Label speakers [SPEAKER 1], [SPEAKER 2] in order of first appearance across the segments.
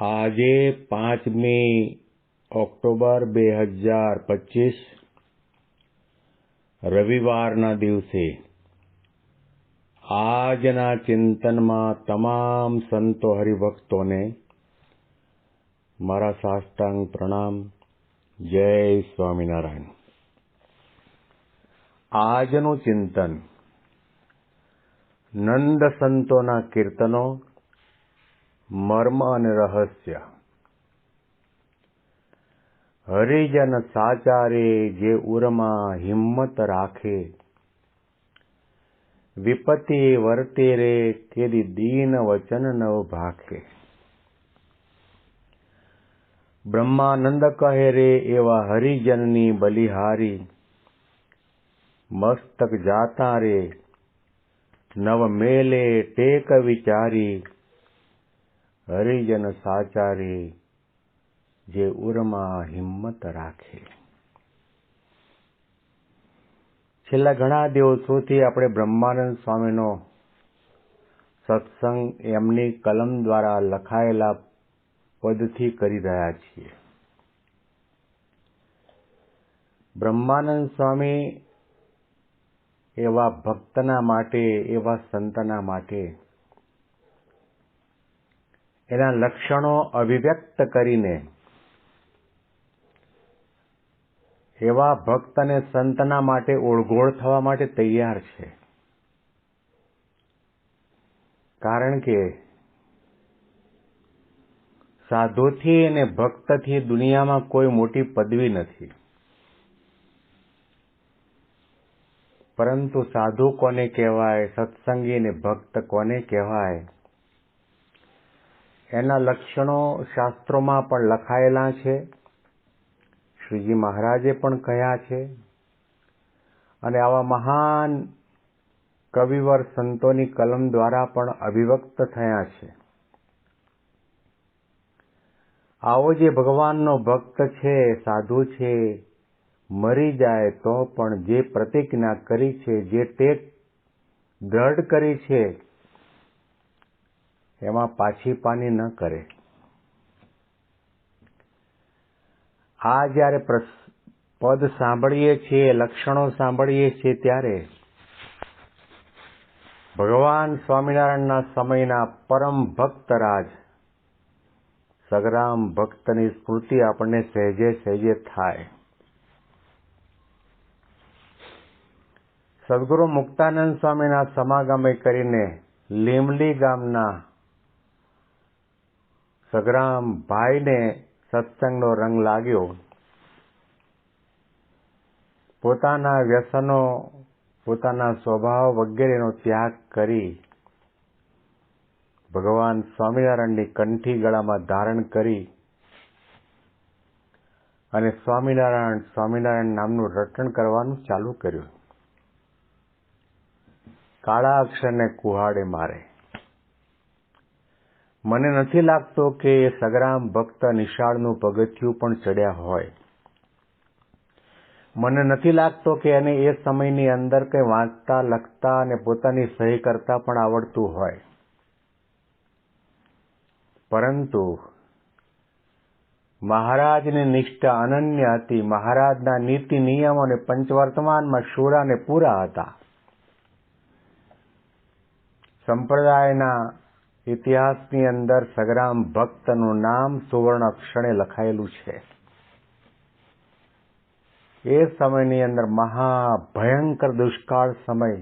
[SPEAKER 1] આજે પાંચમી ઓક્ટોબર બે હજાર પચીસ, રવિવારના દિવસે આજના ચિંતનમાં તમામ સંતો હરિભક્તોને મારા સાષ્ટાંગ પ્રણામ. જય સ્વામિનારાયણ. આજનું ચિંતન નંદ સંતોના કીર્તનો મર્મ અને રહસ્ય. હરિજન સાચારે જે ઉરમાં હિંમત રાખે. વિપતિ વર્તે રે કેદી દીન વચન નવ ભાખે. બ્રહ્માનંદ કહે રે એવા હરિજનની બલિહારી, મસ્તક જાતા રે, નવ મેલે ટેક વિચારી. હરિજન સાચારે જે ઉરમાં હિંમત રાખે. છેલ્લા ઘણા દિવસોથી આપણે બ્રહ્માનંદ સ્વામીનો સત્સંગ એમની કલમ દ્વારા લખાયેલા પદથી કરી રહ્યા છીએ. બ્રહ્માનંદ સ્વામી એવા ભક્તના માટે, એવા સંતના માટે એના લક્ષણો અભિવ્યક્ત કરીને એવા ભક્ત અને સંતના માટે ઓળઘોળ થવા માટે તૈયાર છે. કારણ કે સાધુથી અને ભક્તથી દુનિયામાં કોઈ મોટી પદવી નથી. પરંતુ સાધુ કોને કહેવાય, સત્સંગી અને ભક્ત કોને કહેવાય? એના લક્ષણો શાસ્ત્રોમાં પણ લખાયેલા છે. શ્રીજી મહારાજે પણ કહ્યા છે. અને આવા મહાન કવિવર સંતોની કલમ દ્વારા પણ અભિવ્યક્ત થયા છે. આવો જે ભગવાનનો ભક્ત છે, સાધુ છે, મરી જાય તો પણ જે પ્રતિજ્ઞા કરી છે, જે ટેક દ્રઢ કરી છે એમાં પાછી પાની ન કરે. આ જ્યારે પદ સાંભળીએ છીએ, લક્ષણો સાંભળીએ છીએ ત્યારે ભગવાન સ્વામિનારાયણના સમયના પરમ ભક્તરાજ સગરામ ભક્તની સ્મૃતિ આપણને સહેજે સહેજે થાય. સદગુરુ મુક્તાનંદ સ્વામીના સમાગમે કરીને લીમલી ગામના સગરામ ભાઈને સત્સંગનો રંગ લાગ્યો. પોતાના વ્યસનો, પોતાના સ્વભાવ વગેરેનો ત્યાગ કરી ભગવાન સ્વામિનારાયણની કંઠી ગળામાં ધારણ કરી અને સ્વામિનારાયણ સ્વામિનારાયણ નામનું રટણ કરવાનું ચાલુ કર્યું. કાળા અક્ષરને કુહાડે મારે. મને નથી લાગતો કે સગરામ ભક્ત નિશાળનું પગથિયું પણ ચડ્યા હોય. મને નથી લાગતો કે એને એ સમયની અંદર કંઈ વાંચતા, લખતા અને પોતાની સહી કરતા પણ આવડતું હોય. પરંતુ મહારાજની નિષ્ઠા અનન્ય હતી. મહારાજના નીતિ, નિયમો અને પંચવર્તમાનમાં શુરા ને પૂરા હતા. સંપ્રદાયના ઇતિહાસની અંદર સગરામ ભક્તનું નામ સુવર્ણ અક્ષરે લખાયેલું છે. એ સમયની અંદર મહાભયંકર દુષ્કાળ સમય.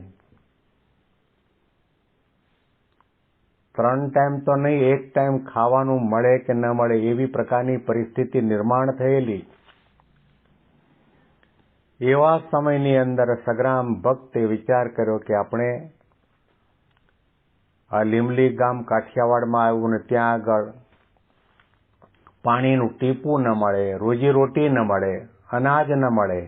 [SPEAKER 1] ત્રણ ટાઈમ તો નહીં, એક ટાઈમ ખાવાનું મળે કે ન મળે એવી પ્રકારની પરિસ્થિતિ નિર્માણ થયેલી. એવા સમયની અંદર સગ્રામ ભક્તે વિચાર કર્યો કે આપણે આ લીમલી ગામ કાઠિયાવાડમાં આવ્યું ને ત્યાં આગળ પાણીનું ટીપું ન મળે રોજી રોટી ન મળે, અનાજ ન મળે,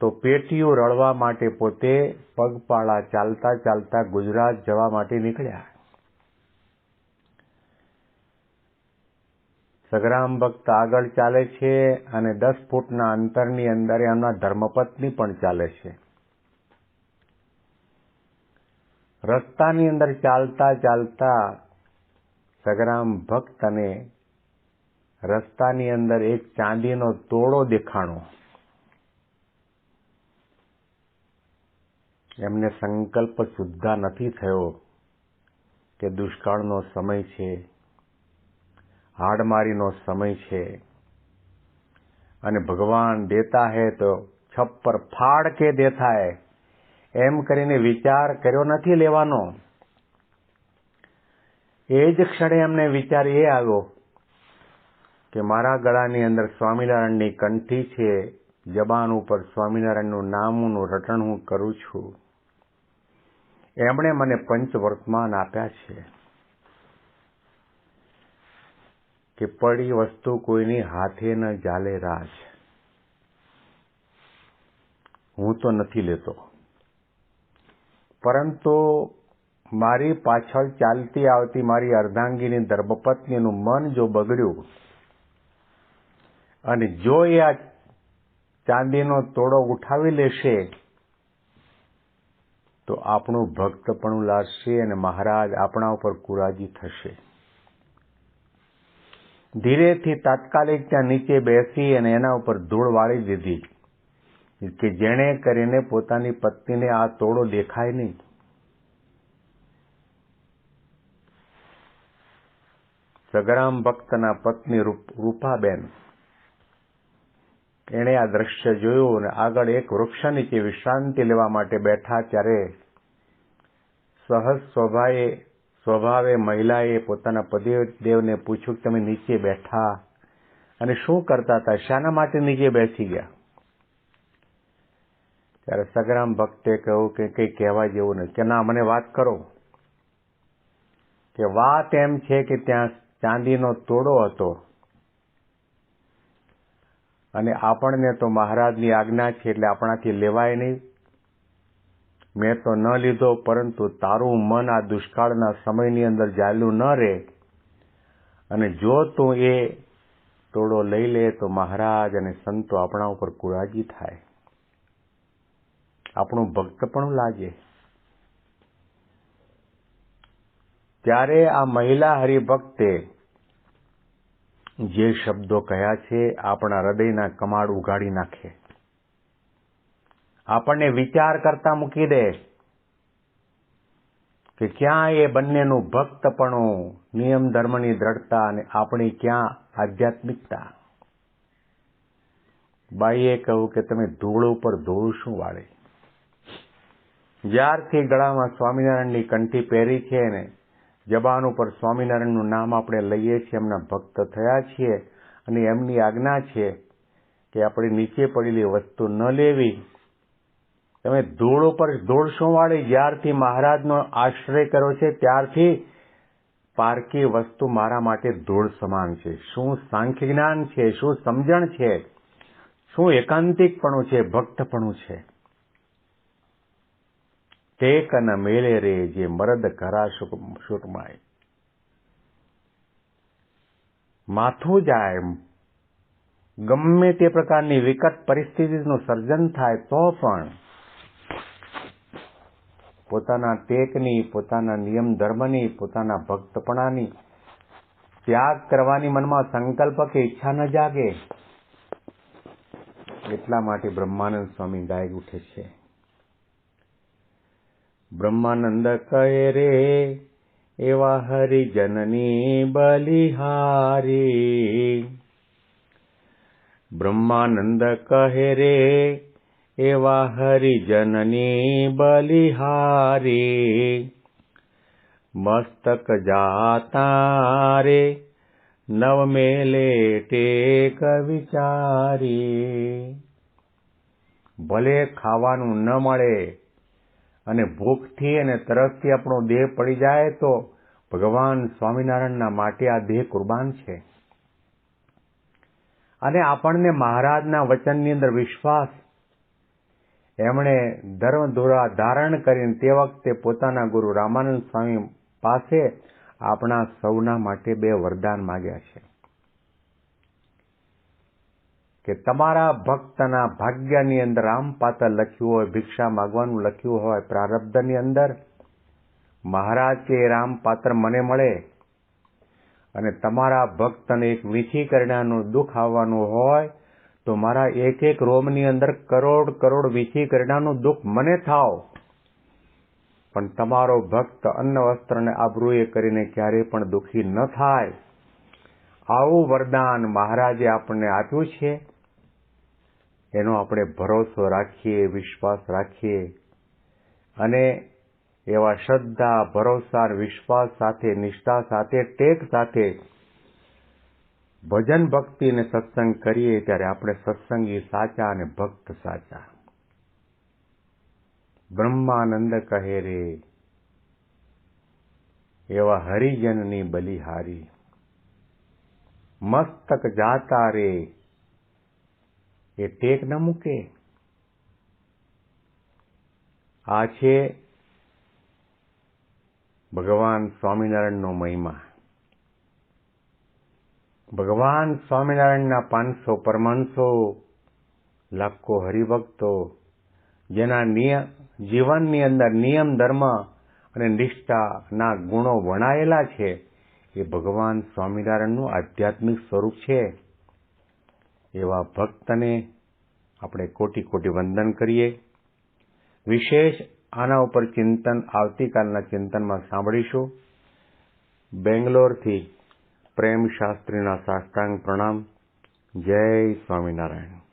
[SPEAKER 1] તો પેટીયું રળવા માટે પોતે પગપાળા ચાલતા ચાલતા ગુજરાત જવા માટે નીકળ્યા. સગરામ ભક્ત આગળ ચાલે છે અને દસ ફૂટના અંતરની અંદર એમના ધર્મપત્ની પણ ચાલે છે. રસ્તાની અંદર ચાલતા ચાલતા સગરામ ભક્ત અને રસ્તાની અંદર એક ચાંદીનો તોડો દેખાણો. એમને સંકલ્પ સુદ્ધા નથી થયો કે દુષ્કાળનો સમય છે, હાડમારીનો સમય છે, અને ભગવાન દેતા હે તો છપ્પર ફાડ કે દેતા હે એમ કરીને વિચાર કર્યો નથી લેવાનો. એ જ ક્ષણે એમને વિચાર એ આવ્યો કે મારા ગળાની અંદર સ્વામિનારાયણની કંઠી છે, જબાન ઉપર સ્વામિનારાયણનું નામનું રટણ હું કરું છું. એમણે મને પંચ વર્તમાન આપ્યા છે કે પડી વસ્તુ કોઈની હાથે ન જાલે રાજ. હું તો નથી લેતો. પરંતુ મારી પાછળ ચાલતી આવતી મારી અર્ધાંગીની ધર્મપત્નીનું મન જો બગડ્યું અને જો એ આ ચાંદીનો તોડો ઉઠાવી લેશે, તો આપણું ભક્તપણું લાગશે અને મહારાજ આપણા ઉપર કુરાજી થશે. ધીરેથી તાત્કાલિક ત્યાં નીચે બેસી અને એના ઉપર ધૂળ વાળી દીધી. કે જેણે કરીને પોતાની પત્નીને આ તોડો દેખાય નહીં. સગરામ ભક્તના પત્ની રૂપાબેન. એણે આ દ્રશ્ય જોયું અને આગળ એક વૃક્ષ નીચે વિશ્રાંતિ લેવા માટે બેઠા ત્યારે સહજ સ્વભાવે સ્વભાવે મહિલાએ પોતાના પતિદેવને પૂછ્યું કે તમે નીચે બેઠા અને શું કરતા હતા? શાના માટે નીચે બેસી ગયા. ત્યારે સગરામ ભક્તે કહ્યું કે કંઈ કહેવા જેવું નથી. કે ના, મને વાત કરો. કે વાત એમ છે કે ત્યાં ચાંદીનો તોડો હતો. અને આપણને તો મહારાજની આજ્ઞા છે એટલે આપણાથી લેવાય નહીં. મેં તો ન લીધો, પરંતુ તારું મન આ દુષ્કાળના સમયની અંદર જાયલું ન રહે. અને જો તું એ તોડો લઈ લે, તો મહારાજ અને સંતો આપણા ઉપર કુરાજી થાય. આપણું પણ લાગે. ત્યારે આ મહિલા હરિભક્તે જે શબ્દો કહ્યા છે, આપણા હૃદયના કમાડ ઉગાડી નાખે. આપણને વિચાર કરતા મૂકી દે કે ક્યાં એ બંનેનું ભક્તપણું નિયમ ધર્મની દ્રઢતા અને આપણી ક્યાં આધ્યાત્મિકતા. બાઈએ કહ્યું કે તમે ધૂળ ઉપર ધૂળ શું વાળે? જ્યારથી ગળામાં સ્વામિનારાયણની કંઠી પહેરી છે ને જબાન ઉપર સ્વામિનારાયણનું નામ આપણે લઈએ છીએ, એમના ભક્ત થયા છીએ અને એમની આજ્ઞા છે કે આપણે નીચે પડેલી વસ્તુ ન લેવી. તમે ધૂળ ઉપર ધૂળ શું વાળી જ્યારથી મહારાજનો આશ્રય કર્યો છે, ત્યારથી પારકી વસ્તુ મારા માટે ધૂળ સમાન છે. શું સાંખ્ય જ્ઞાન છે? શું સમજણ છે? શું એકાંતિકપણું છે? ભક્તપણું છે? રે જે મરદ કરા સુટમાય માથું જાય ગમે તે પ્રકારની વિકટ પરિસ્થિતિનું સર્જન થાય તો પણ પોતાના ટેકની પોતાના નિયમ ધર્મની પોતાના ભક્તપણાની ત્યાગ કરવાની મનમાં સંકલ્પ કે ઈચ્છા ન જાગે એટલા માટે બ્રહ્માનંદ સ્વામી ગાય ઉઠે છે બ્રહ્માનંદ કહે રે એવા હરિજનની બલિહારી બ્રહ્માનંદ કહે રે એવા હરિજનની બલિહારી મસ્તક જાતા રે નવ મેલે ટેક વિચારી ભલે ખાવાનું ન મળે અને ભૂખથી અને તરસથી આપણો દેહ પડી જાય તો ભગવાન સ્વામિનારાયણના માટે આ દેહ કુરબાન છે. અને આપણને મહારાજના વચનની અંદર વિશ્વાસ. એમણે ધર્મ ધોરા ધારણ કરીને તે વખતે પોતાના ગુરુ રામાનંદ સ્વામી પાસે આપણા સૌના માટે બે વરદાન માગ્યા છે. કે તમારા ભક્તના ભાગ્યની અંદર આમ પાત્ર લખ્યું હોય, ભિક્ષા માગવાનું લખ્યું હોય, પ્રારબ્ધની અંદર મહારાજ કે રામ પાત્ર મને મળે અને તમારા ભક્તને એક મીઠી કરણાનું દુઃખ આવવાનું હોય, તો મારા એક એક રોમની અંદર કરોડ કરોડ વીછી કરણાનું દુઃખ મને થાવ. પણ તમારો ભક્ત અન્ન વસ્ત્ર અને આબરૂએ કરીને ક્યારેય પણ દુઃખી ન થાય. આવું વરદાન મહારાજે આપણને આપ્યું છે. એનો આપણે ભરોસો રાખીએ, વિશ્વાસ રાખીએ. અને એવા શ્રદ્ધા, ભરોસા વિશ્વાસ સાથે, નિષ્ઠા સાથે, ટેક સાથે ભજન ભક્તિ અને સત્સંગ કરીએ ત્યારે આપણે સત્સંગી સાચા અને ભક્ત સાચા. બ્રહ્માનંદ કહે રે, એવા હરિજનની બલિહારી. મસ્તક જાતા રે એ ટેક ન મૂકે. આ છે ભગવાન સ્વામિનારાયણનો મહિમા. ભગવાન સ્વામિનારાયણના પાંચસો પરમાંસો લાખો હરિભક્તો જેના નિયમ જીવનની અંદર નિયમ, ધર્મ અને નિષ્ઠાના ગુણો વણાયેલા છે, એ ભગવાન સ્વામિનારાયણનું આધ્યાત્મિક સ્વરૂપ છે. એવા ભક્તને આપણે કોટી કોટી વંદન કરીએ. વિશેષ આના ઉપર ચિંતન આવતીકાલના ચિંતનમાં સાંભળીશું. બેંગ્લોરથી પ્રેમ શાસ્ત્રીના સાષ્ટાંગ પ્રણામ. જય સ્વામિનારાયણ.